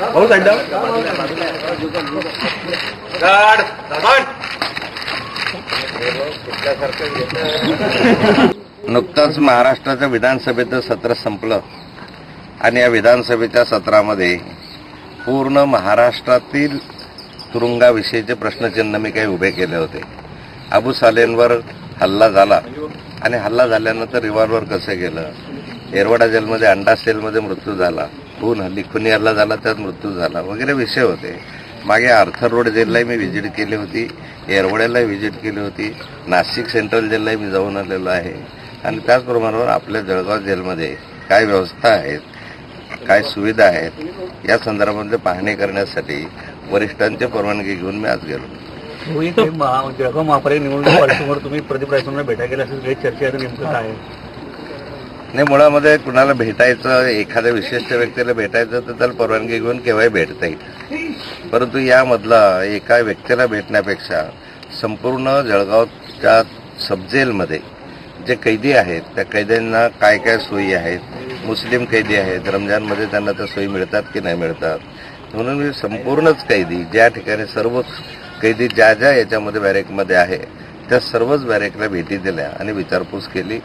भाऊ पण नुकतंच महाराष्ट्राच्या विधानसभेचं सत्र संपलं आणि या विधानसभेच्या सत्रामध्ये पूर्ण महाराष्ट्रातील तुरुंगाविषयीचे प्रश्नचिन्ह मी काही उभे केले होते. अबू सालेंवर हल्ला झाला आणि हल्ला झाल्यानंतर रिव्हॉल्वर कसं गेलं? एरवाडा जेलमध्ये अंडा सेलमध्ये मृत्यू झाला. खून हल्ली खुनी झाला त्यात मृत्यू झाला. वगैरे विषय होते. मागे आर्थर रोड जेललाही मी व्हिजिट केली होती. येरवड्यालाही व्हिजिट केली होती. नाशिक सेंट्रल जेललाही मी जाऊन आलेलो आहे. आणि त्याचप्रमाणे आपल्या जळगाव जेलमध्ये काय व्यवस्था आहेत काय सुविधा आहेत या संदर्भामध्ये पाहणी करण्यासाठी वरिष्ठांची परवानगी घेऊन मी आज गेलो. हो, जळगाव महापालिका निवडणूक तुम्ही प्रदीप रायसोंना भेटा गेला असेल काही चर्चा नेमकं काय आहे? नाही मुळामध्ये कुणाला भेटायचं एखाद्या विशिष्ट व्यक्तीला भेटायचं तर त्याला परवानगी घेऊन केव्हाही भेटता येईल परंतु यामधला एका व्यक्तीला भेटण्यापेक्षा संपूर्ण जळगावच्या सबजेलमध्ये जे कैदी आहेत त्या कैद्यांना काय काय सोयी आहेत मुस्लिम कैदी आहेत रमजानमध्ये त्यांना त्या सोयी मिळतात की नाही मिळतात? म्हणून मी संपूर्णच कैदी ज्या ठिकाणी सर्वच कैदी ज्या ज्या याच्यामध्ये बॅरेकमध्ये आहे त्या सर्वच बॅरेकला भेटी दिल्या आणि विचारपूस केली.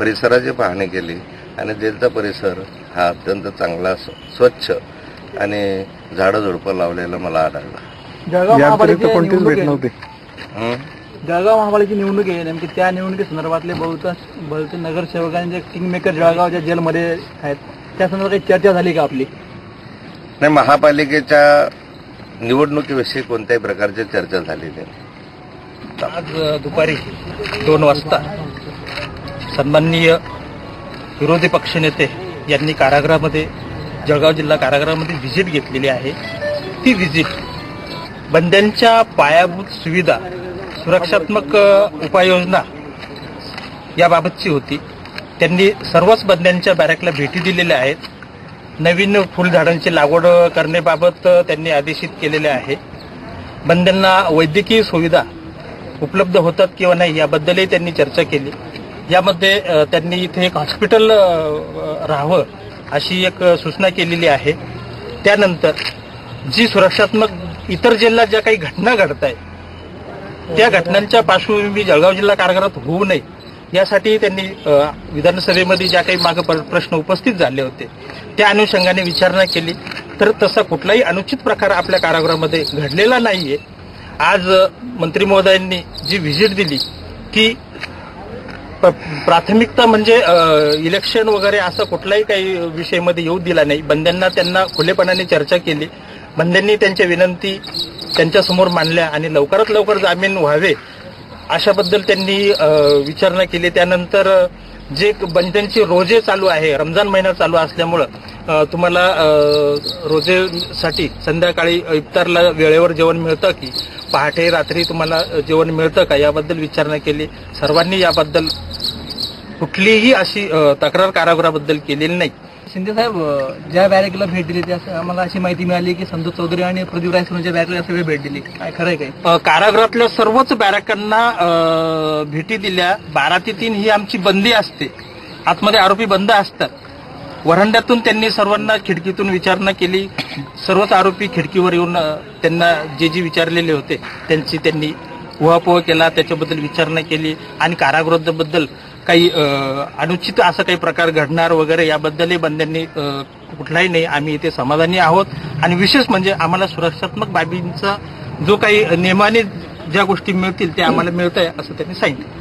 परिसराची पाहणी केली आणि जेलचा परिसर हा अत्यंत चांगला स्व- स्वच्छ आणि झाडं झुडपं लावलेलं मला आढळलं. जळगाव महापालिकेची कोणतीच भेट निवडणूक नव्हती. हं? आहे. जळगाव महापालिकेची निवडणूक आहे. नेमकी त्या निवडणुकी संदर्भातले बहुतांश बहुतेक नगरसेवकांचे जे किंगमेकर जळगावच्या जेलमध्ये आहेत. त्या संदर्भात काही चर्चा झाली का आपली? नाही महापालिकेच्या निवडणुकीविषयी कोणत्याही प्रकारची चर्चा झाली नाही. आज दुपारी दोन वाजता सन्माननीय विरोधी पक्षनेते यांनी कारागृहामध्ये जळगाव जिल्हा कारागृहामध्ये व्हिजिट घेतलेली आहे. ती व्हिजिट बंद्यांच्या पायाभूत सुविधा सुरक्षात्मक उपाययोजना याबाबतची होती. त्यांनी सर्वच बंद्यांच्या बॅरॅकला भेटी दिलेल्या आहेत. नवीन फुलझाडांची लागवड करण्याबाबत त्यांनी आदेशित केलेले आहे. बंद्यांना वैद्यकीय सुविधा उपलब्ध होतात किंवा नाही याबद्दलही त्यांनी चर्चा केली. यामध्ये त्यांनी इथे एक हॉस्पिटल राहावं अशी एक सूचना केलेली आहे. त्यानंतर जी सुरक्षात्मक इतर जिल्ह्यात ज्या काही घटना घडत आहेत त्या घटनांच्या पार्श्वभूमी जळगाव जिल्हा कारागृहात होऊ नये यासाठी त्यांनी विधानसभेमध्ये ज्या काही मागे प्रश्न उपस्थित झाले होते त्या अनुषंगाने विचारणा केली. तर तसा कुठलाही अनुचित प्रकार आपल्या कारागृहामध्ये घडलेला नाहीये. आज मंत्री महोदयांनी जी व्हिजिट दिली ती प- प्राथमिकता म्हणजे इलेक्शन वगैरे असं कुठलाही काही विषयमध्ये येऊ दिला नाही. बंद्यांना त्यांना खुलेपणाने चर्चा केली. बंद्यांनी त्यांच्या विनंती त्यांच्यासमोर मांडल्या आणि लवकरात लवकर जामीन व्हावे अशाबद्दल त्यांनी विचारणा केली. त्यानंतर जे बंद्यांचे रोजे चालू आहे रमजान महिना चालू असल्यामुळं तुम्हाला रोजेसाठी संध्याकाळी इफ्तारला वेळेवर जेवण मिळतं की पहाटे रात्री तुम्हाला जेवण मिळतं का याबद्दल विचारणा केली. सर्वांनी याबद्दल कुठलीही अशी तक्रार कारागृहाबद्दल केलेली नाही. शिंदे साहेब ज्या बॅरेकला भेट दिली त्या आम्हाला अशी माहिती मिळाली की संतोष चौधरी आणि प्रदीप रायसोनच्या बॅरेकला सगळे भेट दिली. काय खरंय काय? कारागृहातल्या सर्वच बॅरकांना भेटी दिल्या. बारा ते तीन ही आमची बंदी असते. आतमध्ये आरोपी बंद असतात. वरांड्यातून त्यांनी सर्वांना खिडकीतून विचारणा केली. सर्वच आरोपी खिडकीवर येऊन त्यांना जे जे विचारलेले होते त्यांची त्यांनी उहापोह केला त्याच्याबद्दल विचारणा केली. आणि कारागृहाबद्दल काही अनुचित असं काही प्रकार घडणार वगैरे याबद्दलही बंद्यांनी कुठलाही नाही. आम्ही इथे समाधानी आहोत. आणि विशेष म्हणजे आम्हाला सुरक्षात्मक बाबींचा जो काही नियमाने ज्या गोष्टी मिळतील त्या आम्हाला मिळत आहे असं त्यांनी सांगितलं.